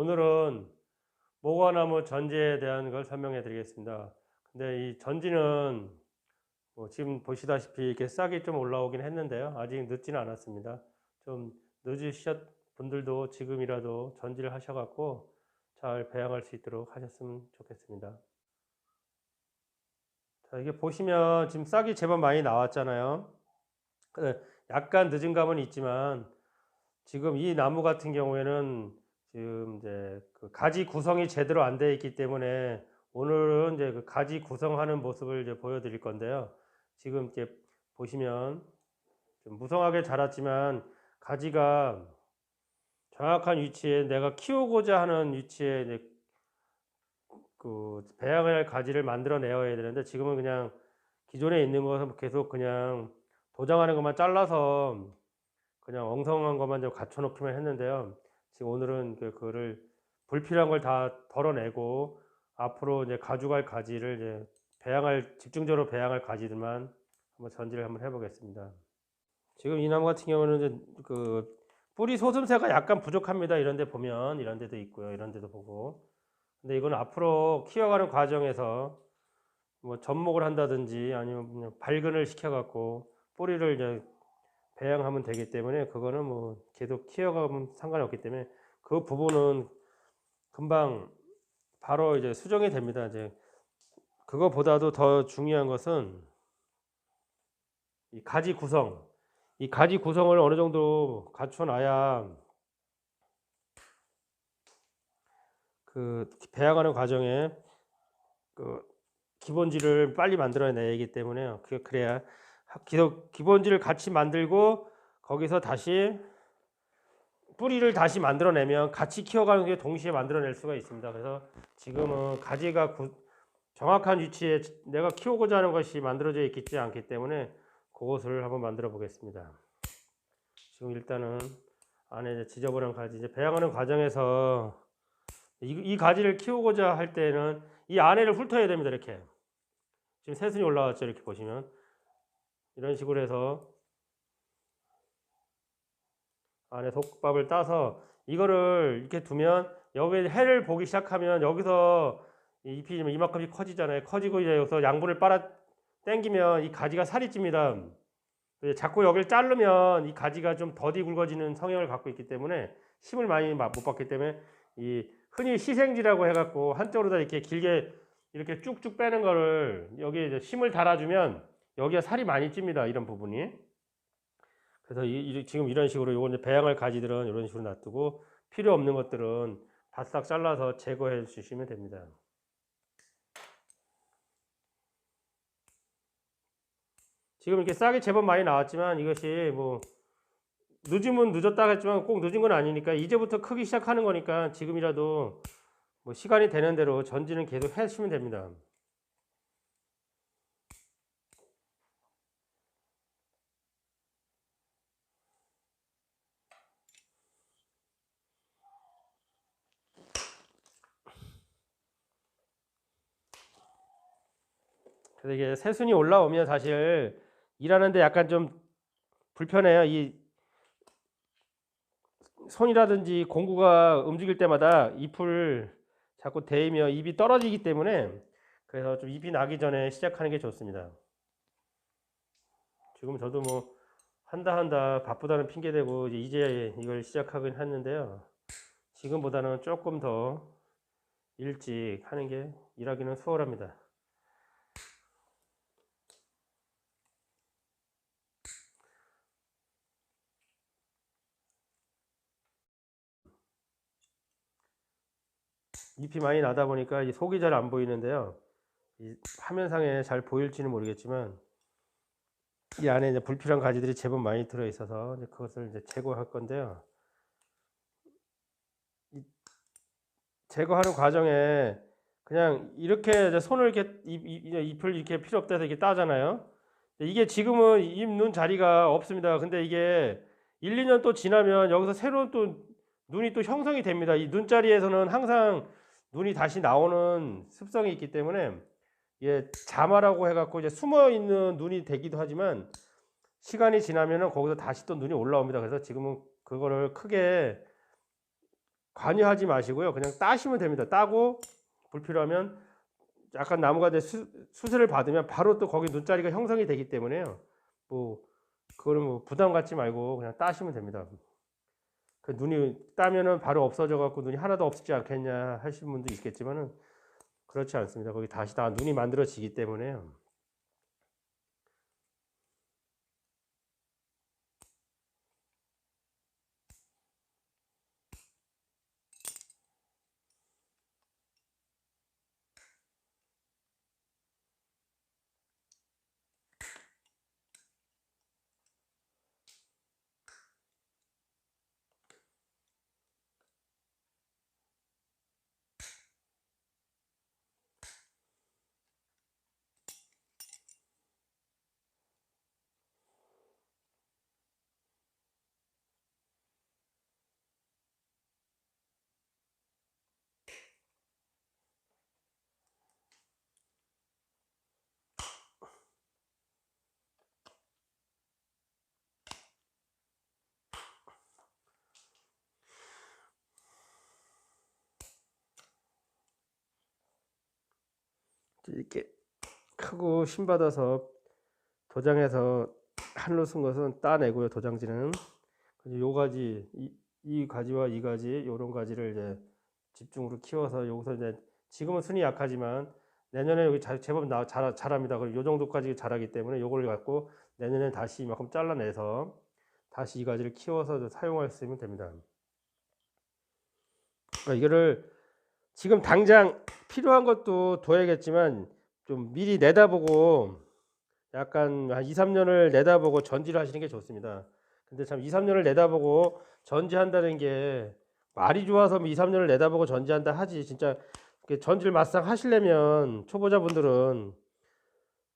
오늘은 모과나무 전지에 대한 걸 설명해 드리겠습니다. 근데 이 전지는 뭐 지금 보시다시피 이렇게 싹이 좀 올라오긴 했는데요. 아직 늦지는 않았습니다. 좀 늦으셨 분들도 지금이라도 전지를 하셔갖고 잘 배양할 수 있도록 하셨으면 좋겠습니다. 자, 이게 보시면 지금 싹이 제법 많이 나왔잖아요. 근데 약간 늦은 감은 있지만 지금 이 나무 같은 경우에는 지금 이제 그 가지 구성이 제대로 안 되어 있기 때문에 오늘은 이제 그 가지 구성하는 모습을 이제 보여드릴 건데요. 지금 이렇게 보시면 좀 무성하게 자랐지만 가지가 정확한 위치에 내가 키우고자 하는 위치에 이제 그 배양을 할 가지를 만들어내야 되는데 지금은 그냥 기존에 있는 것은 계속 그냥 도장하는 것만 잘라서 그냥 엉성한 것만 좀 갖춰놓기만 했는데요. 지금 오늘은 그 그거를 불필요한 걸 다 덜어내고 앞으로 이제 가져갈 가지를 이제 배양할 집중적으로 배양할 가지들만 한번 전지를 한번 해보겠습니다. 지금 이 나무 같은 경우는 이제 그 뿌리 소슴새가 약간 부족합니다. 이런 데 보면 이런 데도 있고요. 이런 데도 보고. 근데 이건 앞으로 키워가는 과정에서 뭐 접목을 한다든지 아니면 발근을 시켜갖고 뿌리를 이제 배양하면 되기 때문에 그거는 뭐 계속 키워가면 상관이 없기 때문에 그 부분은 금방 바로 이제 수정이 됩니다. 이제 그거보다도 더 중요한 것은 이 가지 구성. 이 가지 구성을 어느 정도 갖춰놔야 그 배양하는 과정에 그 기본지를 빨리 만들어내기 때문에요. 그 그래야 기본 기본지를 같이 만들고 거기서 다시 뿌리를 다시 만들어내면 같이 키워가는 게 동시에 만들어낼 수가 있습니다. 그래서 지금은 가지가 구, 정확한 위치에 내가 키우고자 하는 것이 만들어져 있지 않기 때문에 그것을 한번 만들어 보겠습니다. 지금 일단은 안에 지저분한 가지 이제 배양하는 과정에서 이, 이 가지를 키우고자 할 때는 이 안에를 훑어야 됩니다. 이렇게 지금 새순이 올라왔죠. 이렇게 보시면 이런 식으로 해서 안에 속밥을 따서 이거를 이렇게 두면 여기에 해를 보기 시작하면 여기서 이 잎이 좀 이만큼씩 커지잖아요. 커지고 이제 여기서 양분을 빨아 당기면 이 가지가 살이 찝니다. 자꾸 여기를 자르면 이 가지가 좀 더디 굵어지는 성향을 갖고 있기 때문에 힘을 많이 못 받기 때문에 이 흔히 시생지라고 해갖고 한쪽으로 다 이렇게 길게 이렇게 쭉쭉 빼는 거를 여기에 힘을 달아주면 여기가 살이 많이 찝니다. 이런 부분이. 그래서 이, 이- 지금 이런 식으로 요거 이제 배양할 가지들은 이런 식으로 놔두고 필요 없는 것들은 바싹 잘라서 제거해 주시면 됩니다. 지금 이렇게 싹이 제법 많이 나왔지만 이것이 뭐 늦으면 늦었다 했지만 꼭 늦은 건 아니니까 이제부터 크기 시작하는 거니까 지금이라도 뭐 시간이 되는 대로 전지는 계속 해주시면 됩니다. 그래서 이게 새순이 올라오면 사실 일하는데 약간 좀 불편해요. 이 손이라든지 공구가 움직일 때마다 잎을 자꾸 대이며 잎이 떨어지기 때문에 그래서 좀 잎이 나기 전에 시작하는 게 좋습니다. 지금 저도 뭐 한다 한다 바쁘다는 핑계 대고 이제 이걸 시작하긴 했는데요. 지금보다는 조금 더 일찍 하는 게 일하기는 수월합니다. 잎이 많이 나다 보니까 이 속이 잘 안 보이는데요. 이 화면상에 잘 보일지는 모르겠지만 이 안에 이제 불필요한 가지들이 제법 많이 들어 있어서 이제 그것을 이제 제거할 건데요. 이 제거하는 과정에 그냥 이렇게 손을 이렇게 잎, 잎을 이렇게 필요 없다 해서 이렇게 따잖아요. 이게 지금은 잎눈 자리가 없습니다. 근데 이게 1, 2년 또 지나면 여기서 새로운 또 눈이 또 형성이 됩니다. 이 눈자리에서는 항상 눈이 다시 나오는 습성이 있기 때문에 예, 자마라고 해갖고 이제 숨어 있는 눈이 되기도 하지만 시간이 지나면은 거기서 다시 또 눈이 올라옵니다. 그래서 지금은 그거를 크게 관여하지 마시고요. 그냥 따시면 됩니다. 따고 불필요하면 약간 나무가 이제 수, 수술을 받으면 바로 또 거기 눈자리가 형성이 되기 때문에요. 뭐 그거는 뭐 부담 갖지 말고 그냥 따시면 됩니다. 그 눈이 따면은 바로 없어져 갖고 눈이 하나도 없지 않겠냐 하시는 분도 있겠지만은 그렇지 않습니다. 거기 다시 다 눈이 만들어지기 때문에요. 이렇게 크고 심 받아서 도장에서 한로 쓴 것은 따내고요. 도장지는 요 가지 이, 이 가지와 이 가지 요런 가지를 이제 집중으로 키워서 여기서 이제 지금은 순이 약하지만 내년에 여기 자, 제법 나, 자, 자랍니다. 그리고 요 정도까지 자라기 때문에 요걸 갖고 내년에 다시 이만큼 잘라내서 다시 이 가지를 키워서 사용할 수 있으면 됩니다. 그러니까 이거를 지금 당장 필요한 것도 둬야겠지만 좀 미리 내다보고 약간 한 2, 3년을 내다보고 전지를 하시는 게 좋습니다. 근데 참 2, 3년을 내다보고 전지한다는 게 말이 좋아서 2, 3년을 내다보고 전지한다 하지 진짜 전지를 막상 하시려면 초보자분들은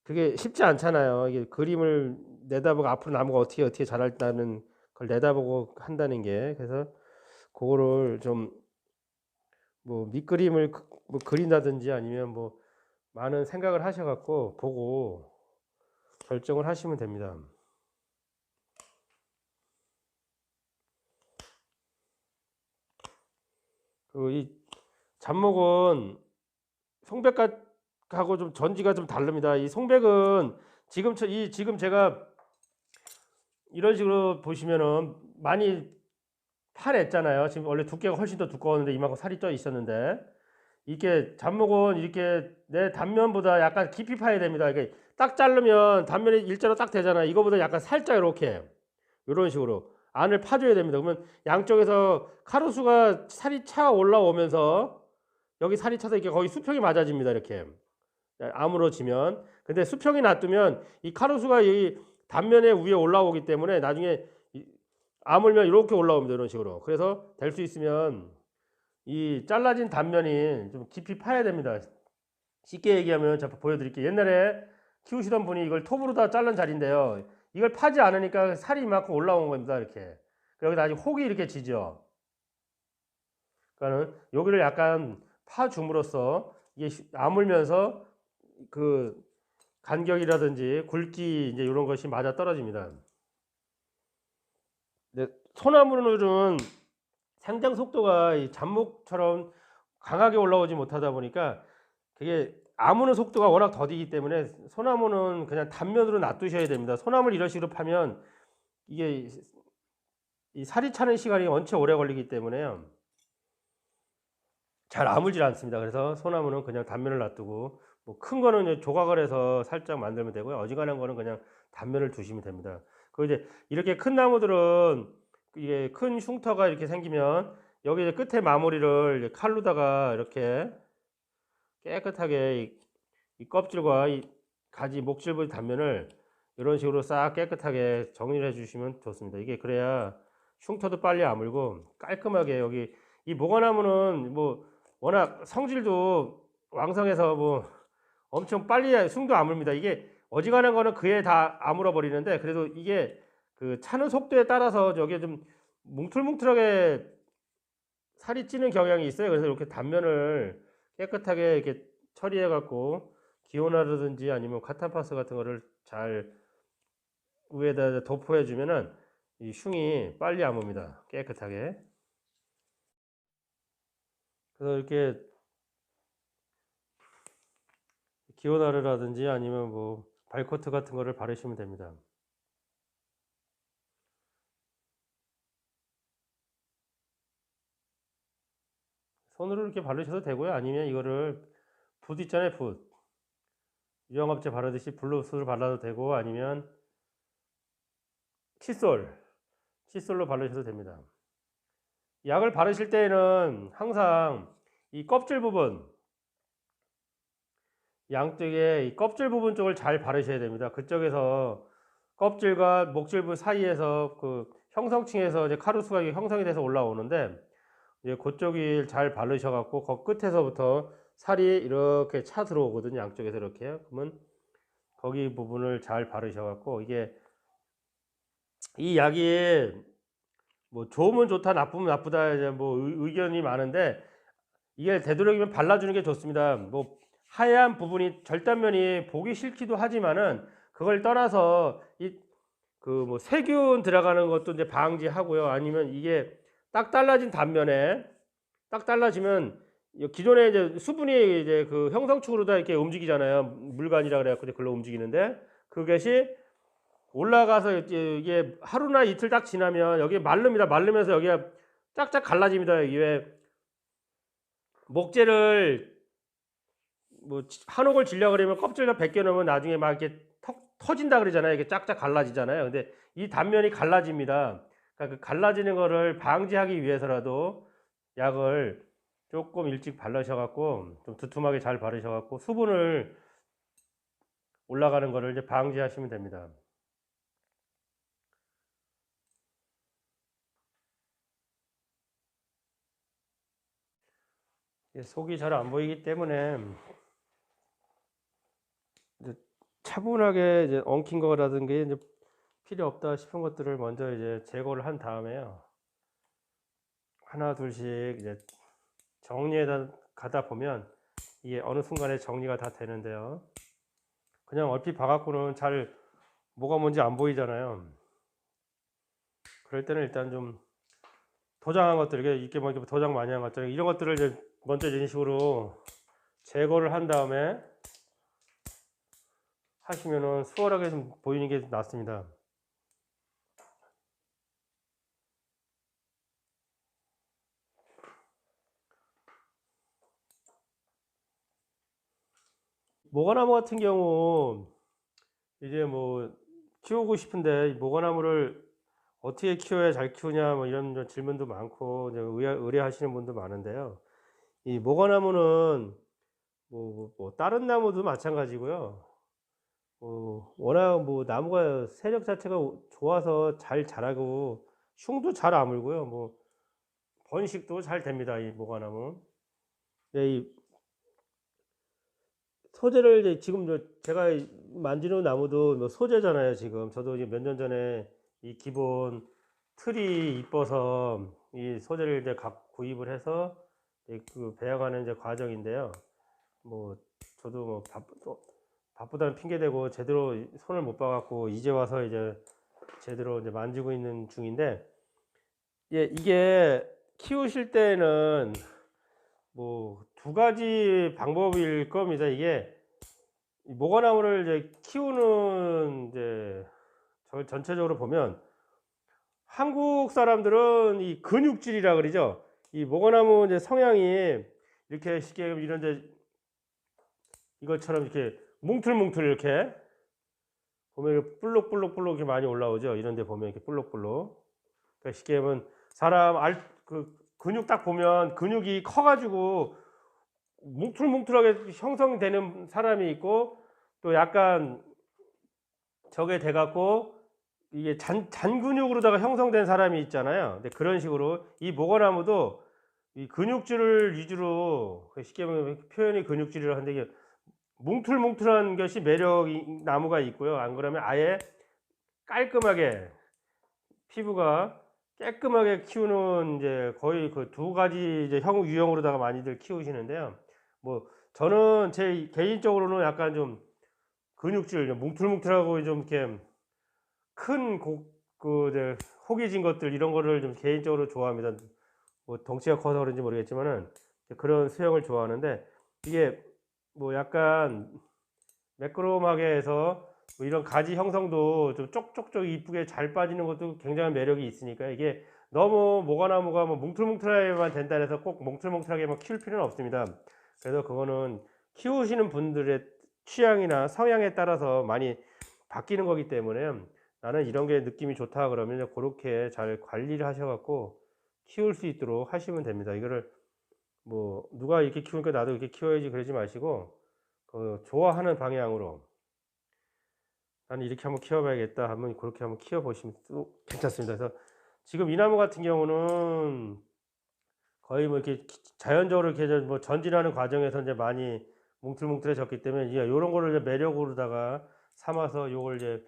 그게 쉽지 않잖아요. 이게 그림을 내다보고 앞으로 나무가 어떻게 어떻게 자랄다는 걸 내다보고 한다는 게 그래서 그거를 좀 뭐 밑그림을 그- 뭐 그린다든지 아니면 뭐 많은 생각을 하셔갖고 보고 결정을 하시면 됩니다. 그이 잡목은 송백하고 좀 전지가 좀 다릅니다. 이 송백은 지금 저- 이 지금 제가 이런 식으로 보시면은 많이 파냈잖아요. 지금 원래 두께가 훨씬 더 두꺼웠는데 이만큼 살이 쪄 있었는데 이게 잡목은 이렇게 내 단면보다 약간 깊이 파야 됩니다. 이게 딱 자르면 단면이 일자로 딱 되잖아요. 이거보다 약간 살짝 이렇게 이런 식으로 안을 파줘야 됩니다. 그러면 양쪽에서 카루수가 살이 차 올라오면서 여기 살이 차서 이렇게 거기 수평이 맞아집니다. 이렇게 아물어지면 근데 수평이 놔두면 이 카루수가 이 단면에 위에 올라오기 때문에 나중에 이- 아물면 이렇게 올라옵니다. 이런 식으로 그래서 될 수 있으면 이 잘라진 단면이 좀 깊이 파야 됩니다. 쉽게 얘기하면 제가 보여드릴게요. 옛날에 키우시던 분이 이걸 톱으로 다 자른 자리인데요. 이걸 파지 않으니까 살이 이만큼 올라온 겁니다. 이렇게. 여기다 아직 혹이 이렇게 지죠. 그러니까는 여기를 약간 파줌으로써 이게 시- 아물면서 그 간격이라든지 굵기 이제 이런 것이 맞아 떨어집니다. 소나무는 생장 속도가 이 잡목처럼 강하게 올라오지 못하다 보니까 그게 아무는 속도가 워낙 더디기 때문에 소나무는 그냥 단면으로 놔두셔야 됩니다. 소나무를 이런 식으로 파면 이게 이 살이 차는 시간이 원체 오래 걸리기 때문에요. 잘 아물질 않습니다. 그래서 소나무는 그냥 단면을 놔두고 뭐 큰 거는 조각을 해서 살짝 만들면 되고요. 어지간한 거는 그냥 단면을 두시면 됩니다. 그 이제 이렇게 큰 나무들은 이게 큰 흉터가 이렇게 생기면 여기 이제 끝에 마무리를 칼로다가 이렇게 깨끗하게 이, 이 껍질과 이 가지 목질 부위 단면을 이런 식으로 싹 깨끗하게 정리를 해주시면 좋습니다. 이게 그래야 흉터도 빨리 아물고 깔끔하게 여기 이 모과나무는 뭐 워낙 성질도 왕성해서 뭐 엄청 빨리 숨도 아물니다. 이게 어지간한 거는 그에 다 아물어 버리는데 그래도 이게 그 차는 속도에 따라서 저게 좀 뭉틀뭉틀하게 살이 찌는 경향이 있어요. 그래서 이렇게 단면을 깨끗하게 이렇게 처리해 갖고 기온화라든지 아니면 카탄파스 같은 거를 잘 위에다 도포해 주면은 이 흉이 빨리 아뭅니다. 깨끗하게. 그래서 이렇게 기온하르라든지 아니면 뭐 발코트 같은 거를 바르시면 됩니다. 손으로 이렇게 바르셔도 되고요. 아니면 이거를 붓 있잖아요, 붓. 유형업체 바르듯이 블루스를 발라도 되고 아니면 칫솔, 칫솔로 바르셔도 됩니다. 약을 바르실 때에는 항상 이 껍질 부분, 양쪽에 이 껍질 부분 쪽을 잘 바르셔야 됩니다. 그쪽에서 껍질과 목질 부 사이에서 그 형성층에서 이제 카루스가 형성이 돼서 올라오는데 이제 그쪽이 잘 바르셔갖고 그 끝에서부터 살이 이렇게 차 들어오거든요. 양쪽에서 이렇게. 그러면 거기 부분을 잘 바르셔갖고 이게 이 약이 뭐 좋으면 좋다, 나쁘면 나쁘다 이제 뭐 의- 의견이 많은데 이게 되도록이면 발라주는 게 좋습니다. 뭐 하얀 부분이 절단면이 보기 싫기도 하지만은 그걸 떠나서 이 그 뭐 세균 들어가는 것도 이제 방지하고요. 아니면 이게 딱 달라진 단면에 딱 달라지면 이 기존에 이제 수분이 이제 그 형성축으로 다 이렇게 움직이잖아요. 물관이라 그래갖고 글로 움직이는데 그것이 올라가서 이게 하루나 이틀 딱 지나면 여기 마릅니다. 마르면서 여기가 짝짝 갈라집니다. 이게 왜 목재를 뭐 한옥을 질려 그러면 껍질 다 벗겨 놓으면 나중에 막 이렇게 턱 터진다 그러잖아요. 이게 짝짝 갈라지잖아요. 근데 이 단면이 갈라집니다. 그러니까 그 갈라지는 거를 방지하기 위해서라도 약을 조금 일찍 바르셔갖고 좀 두툼하게 잘 바르셔갖고 수분을 올라가는 거를 이제 방지하시면 됩니다. 속이 잘 안 보이기 때문에 차분하게 엉킨 거라든가 이제 필요 없다 싶은 것들을 먼저 이제 제거를 한 다음에요. 하나 둘씩 이제 정리해 가다 보면 이게 어느 순간에 정리가 다 되는데요. 그냥 얼핏 봐갖고는 잘 뭐가 뭔지 안 보이잖아요. 그럴 때는 일단 좀 도장한 것들, 이게 이렇게 뭐 이렇게 도장 많이 한 것들, 이런 것들을 이제 먼저 이런 식으로 제거를 한 다음에 하시면은 수월하게 좀 보이는 게 낫습니다. 모과나무 같은 경우 이제 뭐 키우고 싶은데 이 모과나무를 어떻게 키워야 잘 키우냐 뭐 이런 좀 질문도 많고 이제 의아, 의뢰 하시는 분도 많은데요. 이 모과나무는 뭐, 뭐 다른 나무도 마찬가지고요. 뭐 워낙 뭐 나무가 세력 자체가 좋아서 잘 자라고 흉도 잘 아물고요. 뭐 번식도 잘 됩니다. 이 모과나무. 네, 이 소재를 지금 저 제가 만지는 나무도 뭐 소재잖아요. 지금 저도 몇 년 전에 이 기본 틀이 이뻐서 이 소재를 이제 각 구입을 해서 그 배워가는 이제 과정인데요. 뭐 저도 뭐 바쁘, 또 바쁘다는 핑계 대고 제대로 손을 못 봐갖고 이제 와서 이제 제대로 이제 만지고 있는 중인데 예, 이게 키우실 때는 뭐 두 가지 방법일 겁니다. 이게 이 모과나무를 이제 키우는 이제 저 전체적으로 보면 한국 사람들은 이 근육질이라 그러죠. 이 모과나무 이제 성향이 이렇게 쉽게 이런 이제 이것처럼 이렇게 뭉틀뭉틀 이렇게 보면 이렇게 볼록볼록볼록 이렇게 많이 올라오죠. 이런 데 보면 이렇게 볼록볼록. 그러니까 쉽게 하면 사람 알 그 근육 딱 보면 근육이 커가지고 뭉틀뭉틀하게 형성되는 사람이 있고 또 약간 저게 돼갖고 이게 잔, 잔 근육으로다가 형성된 사람이 있잖아요. 근데 그런 식으로 이 모과나무도 이 근육질을 위주로 그 쉽게 말하면 표현이 근육질이라 하는데 이게 뭉틀뭉틀한 것이 매력 나무가 있고요. 안 그러면 아예 깔끔하게 피부가 깨끗하게 키우는 이제 거의 그 두 가지 이제 형 유형으로다가 많이들 키우시는데요. 뭐 저는 제 개인적으로는 약간 좀 근육질, 좀 뭉틀뭉틀하고 좀 이렇게 큰그 호기진 것들 이런 거를 좀 개인적으로 좋아합니다. 뭐 덩치가 커서 그런지 모르겠지만은 그런 수영을 좋아하는데 이게 뭐 약간 매끄러움하게 해서 뭐 이런 가지 형성도 좀 쪽쪽쪽 이쁘게 잘 빠지는 것도 굉장한 매력이 있으니까 이게 너무 모과나무가 뭐 뭉틀뭉틀하게만 된다 해서 꼭 뭉틀뭉틀하게만 키울 필요는 없습니다. 그래서 그거는 키우시는 분들의 취향이나 성향에 따라서 많이 바뀌는 거기 때문에 나는 이런 게 느낌이 좋다 그러면 그렇게 잘 관리를 하셔갖고 키울 수 있도록 하시면 됩니다. 이거를 뭐 누가 이렇게 키우니까 나도 이렇게 키워야지 그러지 마시고 그 좋아하는 방향으로 나는 이렇게 한번 키워봐야겠다 하면 그렇게 한번 키워보시면 또 괜찮습니다. 그래서 지금 이 나무 같은 경우는 거의 뭐 이렇게 자연적으로 이렇게 뭐 전진하는 과정에서 이제 많이 뭉틀뭉틀해졌기 때문에 이제 이런 거를 이제 매력으로다가 삼아서 요걸 이제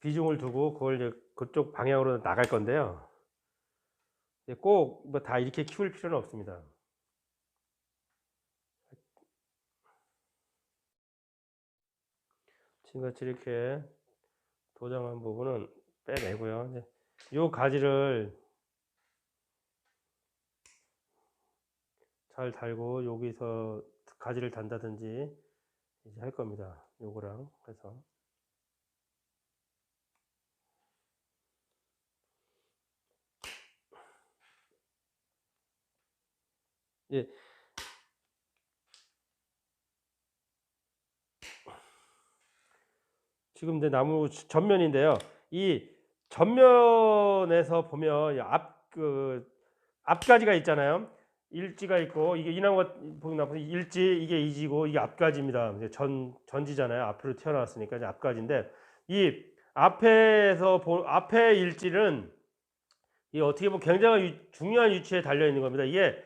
비중을 두고 그걸 이제 그쪽 방향으로 나갈 건데요. 꼭 뭐 다 이렇게 키울 필요는 없습니다. 지금같이 이렇게 도장한 부분은 빼내고요. 요 가지를 잘 달고 여기서 가지를 단다든지 이제 할 겁니다. 요거랑 해서 예. 지금 내 나무 전면인데요. 이 전면에서 보면 앞그 앞가지가 있잖아요. 일지가 있고 이게 이 나무가 보면 일지 이게 이지고 이게 앞가지입니다. 전 전지잖아요. 앞으로 튀어나왔으니까 이제 앞가지인데 이 앞에서 보, 앞에 일지는 이 어떻게 보면 굉장히 위- 중요한 위치에 달려 있는 겁니다. 이게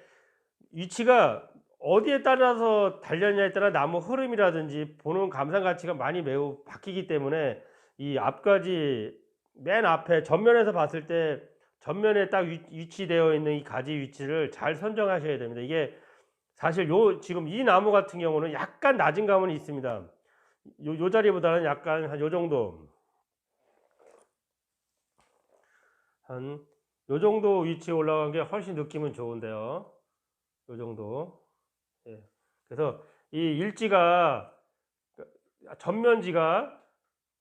위치가 어디에 따라서 달렸냐에 따라 나무 흐름이라든지 보는 감상 가치가 많이 매우 바뀌기 때문에 이 앞가지 맨 앞에 전면에서 봤을 때 전면에 딱 위, 위치되어 있는 이 가지 위치를 잘 선정하셔야 됩니다. 이게 사실 요 지금 이 나무 같은 경우는 약간 낮은 감은 있습니다. 요, 요 자리보다는 약간 한 요 정도 한 요 정도 위치에 올라간 게 훨씬 느낌은 좋은데요. 요 정도. 예. 그래서 이 일지가 전면지가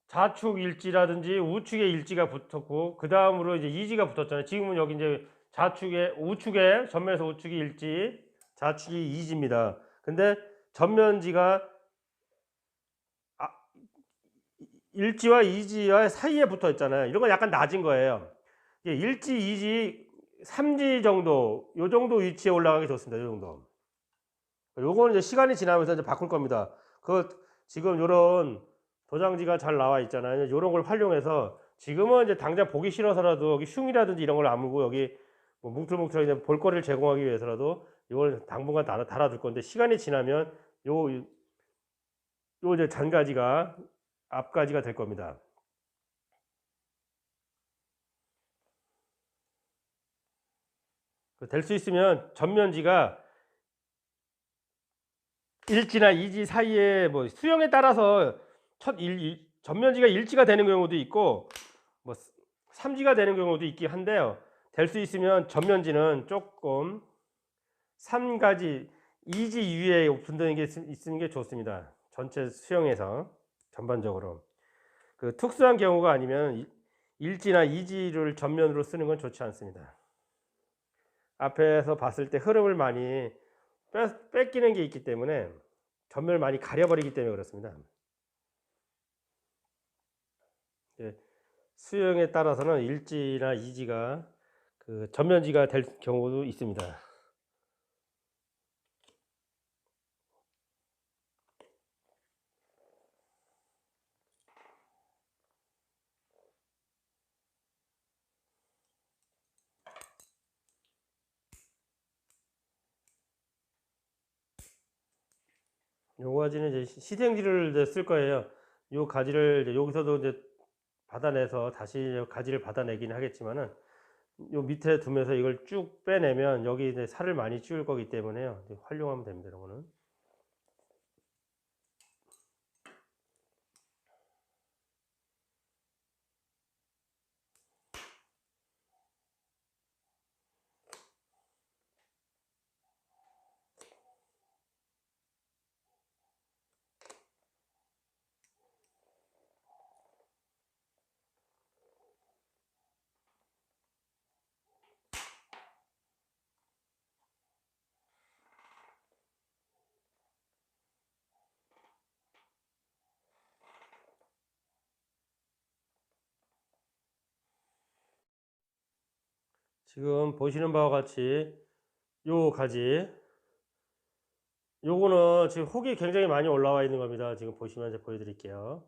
좌측 일지라든지 우측에 일지가 붙었고 그 다음으로 이제 이지가 붙었잖아요. 지금은 여기 이제 좌측에 우측에 전면에서 우측이 일지, 좌측이 이지입니다. 근데 전면지가 아, 일지와 이지와 사이에 붙어 있잖아요. 이런 건 약간 낮은 거예요. 일지, 이지, 삼지 정도, 요 정도 위치에 올라가기 좋습니다. 요 정도. 요거는 이제 시간이 지나면서 이제 바꿀 겁니다. 그 지금 요런 도장지가 잘 나와 있잖아요. 요런 걸 활용해서 지금은 이제 당장 보기 싫어서라도 여기 흉이라든지 이런 걸안 묻고 여기 뭐 뭉틀뭉틀하게 볼거리를 제공하기 위해서라도 이걸 당분간 달아, 달아둘 건데 시간이 지나면 요, 요 이제 잔가지가 앞가지가 될 겁니다. 될 수 있으면 전면지가 일지나 이지 사이에 뭐 수영에 따라서 첫 일, 일- 전면지가 일지가 되는 경우도 있고 뭐 삼지가 되는 경우도 있긴 한데요. 될 수 있으면 전면지는 조금 삼가지 이지 위에 붙는 게 있- 있는 게 좋습니다. 전체 수영에서 전반적으로 그 특수한 경우가 아니면 일- 일지나 이지를 전면으로 쓰는 건 좋지 않습니다. 앞에서 봤을 때 흐름을 많이 뺏, 뺏기는 게 있기 때문에 전면을 많이 가려버리기 때문에 그렇습니다. 예, 수영에 따라서는 일지나 이지가 그 전면지가 될 경우도 있습니다. 요 가지는 이제 시- 시생지를 쓸 거예요. 요 가지를 여기서도 이제 받아내서 다시 가지를 받아내긴 하겠지만은 요 밑에 두면서 이걸 쭉 빼내면 여기 이제 살을 많이 찌울 거기 때문에요. 활용하면 됩니다. 이런 거는. 지금 보시는 바와 같이 요 가지 요거는 지금 혹이 굉장히 많이 올라와 있는 겁니다. 지금 보시면 이제 보여드릴게요.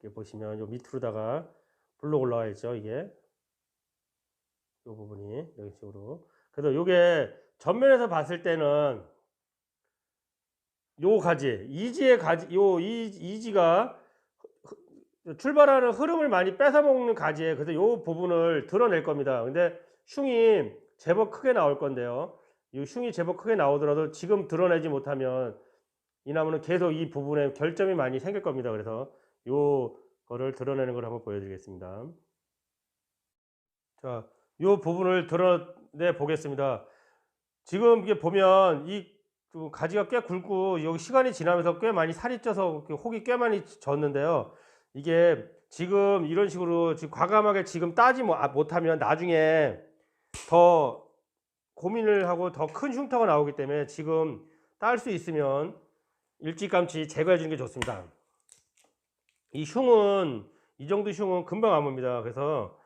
이렇게 보시면 요 밑으로다가 블록 올라와 있죠. 이게 요 부분이 이런 식으로. 그래서 요게 전면에서 봤을 때는 요 가지 이지의 가지 요 이, 이지가 흐- 출발하는 흐름을 많이 뺏어먹는 가지에 그래서 요 부분을 드러낼 겁니다. 근데 흉이 제법 크게 나올 건데요. 이 흉이 제법 크게 나오더라도 지금 드러내지 못하면 이 나무는 계속 이 부분에 결점이 많이 생길 겁니다. 그래서 요 거를 드러내는 걸 한번 보여드리겠습니다. 자, 요 부분을 드러내 보겠습니다. 지금 이게 보면 이그 가지가 꽤 굵고 여기 시간이 지나면서 꽤 많이 살이 쪄서 그 혹이 꽤 많이 졌는데요. 이게 지금 이런 식으로 지금 과감하게 지금 따지 못- 아, 못하면 나중에 더 고민을 하고 더 큰 흉터가 나오기 때문에 지금 딸 수 있으면 일찌감치 제거해 주는 게 좋습니다. 이 흉은 이 정도 흉은 금방 아뭅니다. 그래서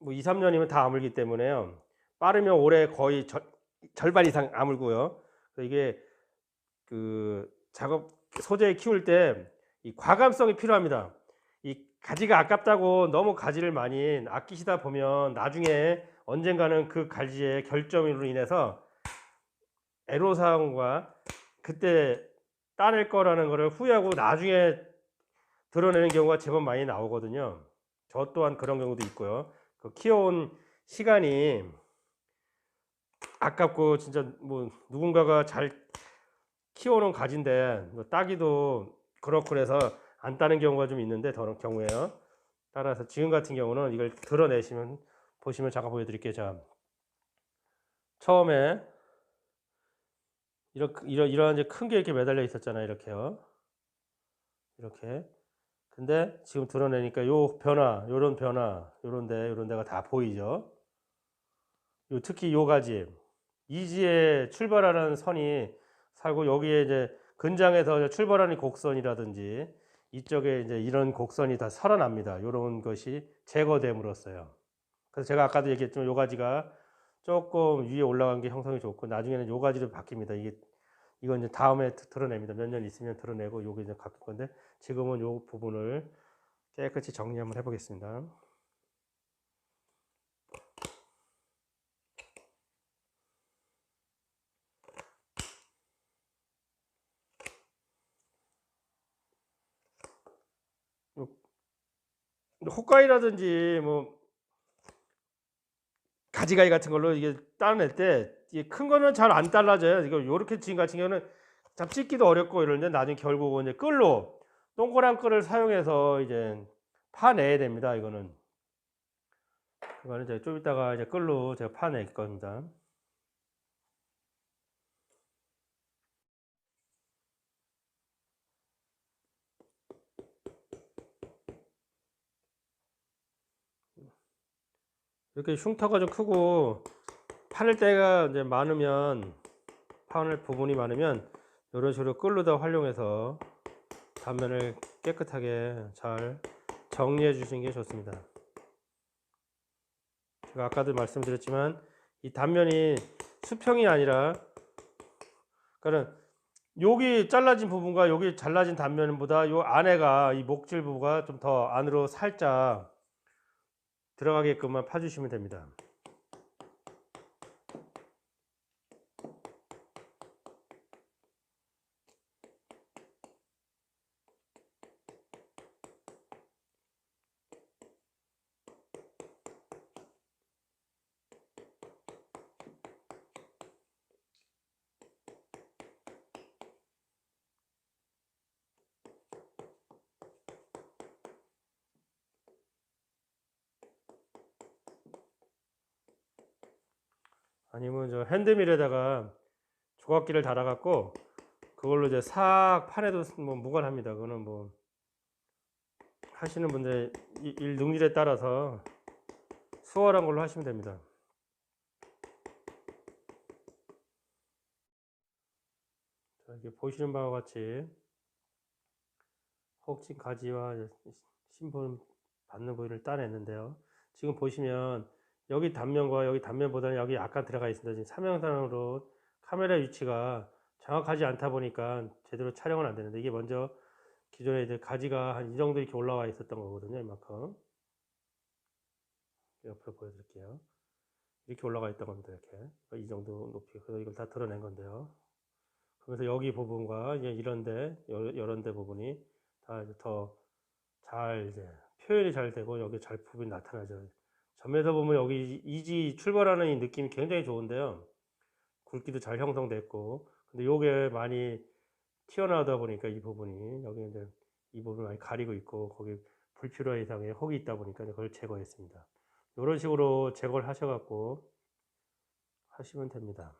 뭐 2, 3년이면 다 아물기 때문에요. 빠르면 올해 거의 절, 절반 이상 아물고요. 이게 그 작업 소재 키울 때 이 과감성이 필요합니다. 이 가지가 아깝다고 너무 가지를 많이 아끼시다 보면 나중에 언젠가는 그 가지의 결점으로 인해서 애로사항과 그때 따낼 거라는 거를 후회하고 나중에 드러내는 경우가 제법 많이 나오거든요. 저 또한 그런 경우도 있고요. 그 키워온 시간이 아깝고 진짜 뭐 누군가가 잘 키워놓은 가지인데 뭐 따기도 그렇고 그래서 안 따는 경우가 좀 있는데 그런 경우에요. 따라서 지금 같은 경우는 이걸 드러내시면 보시면 잠깐 보여드릴게요. 자, 처음에 이렇게 이런 이런 이제 큰 게 이렇게 매달려 있었잖아요. 이렇게요. 이렇게. 근데 지금 드러내니까 요 변화, 요런 변화, 요런 데 요런 데가 다 보이죠. 요 특히 요 가지 이지에 출발하는 선이 살고 여기에 이제 근장에서 출발하는 곡선이라든지 이쪽에 이제 이런 곡선이 다 살아납니다. 요런 것이 제거됨으로써요. 그래서 제가 아까도 얘기했지만 요 가지가 조금 위에 올라간 게 형성이 좋고 나중에는 요 가지로 바뀝니다. 이게 이건 이제 다음에 드- 드러냅니다. 몇 년 있으면 드러내고 요게 이제 바뀔 건데 지금은 요 부분을 깨끗이 정리 한번 해보겠습니다. 호가이라든지 뭐 가지가지 같은 걸로 이게 따낼 때 큰 거는 잘안 잘라져요. 이거 요렇게 지금 같은 경우는 참 찢기도 어렵고 이러는데 나중에 결국은 이제 끌로 동그란 끌을 사용해서 이제 파내야 됩니다. 이거는 이거는 이제 좀 이따가 이제 끌로 제가 파낼 겁니다. 이렇게 흉터가 좀 크고 파낼 때가 이제 많으면 파낼 부분이 많으면 이런 식으로 끌로다 활용해서 단면을 깨끗하게 잘 정리해 주시는 게 좋습니다. 제가 아까도 말씀드렸지만 이 단면이 수평이 아니라 그러니까 여기 잘라진 부분과 여기 잘라진 단면보다 요 안에가 이 목질 부분가 좀 더 안으로 살짝 들어가게끔만 파주시면 됩니다. 아니면 저 핸드밀에다가 조각기를 달아갖고 그걸로 이제 싹 판에도 뭐 무관합니다. 그거는 뭐 하시는 분들 이- 일 능률에 따라서 수월한 걸로 하시면 됩니다. 자, 이렇게 보시는 바와 같이 혹시 가지와 신분 받는 부위를 따냈는데요. 지금 보시면 여기 단면과 여기 단면보다는 여기 약간 들어가 있습니다. 지금 삼영상으로 카메라 위치가 정확하지 않다 보니까 제대로 촬영은 안 되는데 이게 먼저 기존에 이제 가지가 한 이 정도 이렇게 올라와 있었던 거거든요. 이만큼. 옆으로 보여드릴게요. 이렇게 올라가 있던 겁니다. 이렇게 이 정도 높이. 그래서 이걸 다 드러낸 건데요. 그래서 여기 부분과 이런데 이런데 부분이 다 더 잘 이제 표현이 잘 되고 여기 잘 부분이 나타나죠. 점에서 보면 여기 이지 출발하는 이 느낌이 굉장히 좋은데요. 굵기도 잘 형성됐고, 근데 요게 많이 튀어나오다 보니까 이 부분이 여기 이제 이 부분을 많이 가리고 있고 거기 불필요한 이상의 혹이 있다 보니까 그걸 제거했습니다. 이런 식으로 제거를 하셔갖고 하시면 됩니다.